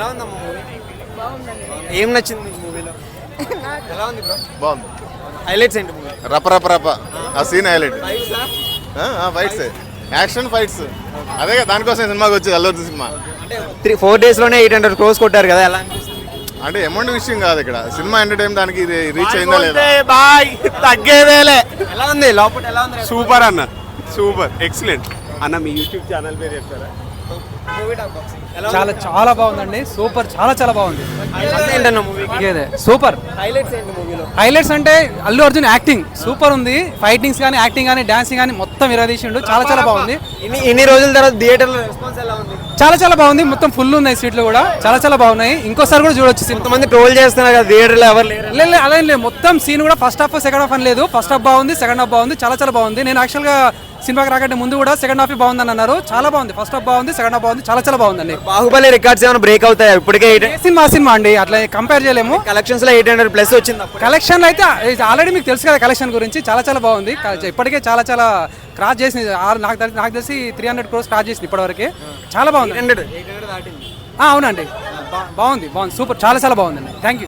ఎలా ఉందమ్మా మూవీ ఏం నచ్చింది మీకు మూవీలో ఎలా ఉంది బ్రో బాగుంది. హైలైట్స్ ఏంటి మూవీ రప రప రప. ఆ scene highlight fights action fights అదే కదా దానికోసం సినిమాకి వచ్చేది అల్లు అర్జున్ సినిమా. అంటే త్రీ ఫోర్ డేస్లోనే ఎయిట్ హండ్రెడ్ క్రోస్ కొట్టారు కదా ఎలా అంటే అమౌంట్ విషయం కాదు ఇక్కడ. సినిమా ఎంటర్టైన్ దానికి ఇది రీచ్ అయిందా లేదా? బాయ్ తగ్గేదేలే ఎలా ఉంది? లోపల ఎలా ఉంది? సూపర్ అన్న. సూపర్. ఎక్సలెంట్ అన్న మీ యూట్యూబ్ ఛానల్ పేరు చెప్తారా? చాలా చాలా బాగుందండి. సూపర్ చాలా చాలా బాగుంది. ఇదే సూపర్. హైలైట్స్ ఏంటి మూవీలో హైలైట్స్ అంటే అల్లు అర్జున్ యాక్టింగ్ సూపర్ ఉంది. ఫైటింగ్స్ కానీ యాక్టింగ్ కానీ డాన్సింగ్ కానీ మొత్తం విరదీసిండు చాలా చాలా బాగుంది. ఇన్ని రోజుల తర్వాత థియేటర్లో రెస్పాన్స్ ఎలా ఉంది? చాలా చాలా బాగుంది. మొత్తం ఫుల్ ఉన్నాయి సీట్లు కూడా. చాలా చాలా బాగున్నాయి. ఇంకోసారి కూడా చూడొచ్చు కొంతమంది ట్రోల్ చేస్తున్నారు కదా థియేటర్లో ఎవరు లేరు. లేదు అలా లేదు. మొత్తం సీన్ కూడా ఫస్ట్ హాఫ్ సెకండ్ హాఫ్ అని లేదు. ఫస్ట్ హాఫ్ బాగుంది సెకండ్ హాఫ్ బాగుంది. చాలా చాలా బాగుంది. నేను యాక్చువల్గా సినిమాకి రాకంటే ముందు కూడా సెకండ్ హాఫ్ బాగుందని అన్నారు. చాలా బాగుంది. ఫస్ట్ హాఫ్ బాగుంది సెకండ్ హాఫ్ బాగుంది చాలా చాలా బాగుందండి. బాహుబలి రికార్డ్స్ ఏమైనా బ్రేక్ అవుతాయి? ఇప్పటికే సినిమా సినిమా అండి. అట్లా కంపేర్ చేయలేము. కలెక్షన్స్లో ఎయిట్ హండ్రెడ్ ప్లస్ వచ్చింది కలెక్షన్ అయితే ఆల్రెడీ మీకు తెలుసు కదా కలెక్షన్ గురించి. చాలా చాలా బాగుంది. ఇప్పటికే చాలా చాలా క్రాస్ చేసింది. నాకు తెలి- నాకు తెలిసి త్రీ హండ్రెడ్ క్రోస్ క్రాస్ చేసింది ఇప్పటివరకు. చాలా బాగుంది. హండ్రెడ్ అవునండి. బాగుంది బాగుంది. సూపర్ చాలా చాలా బాగుందండి. Thank you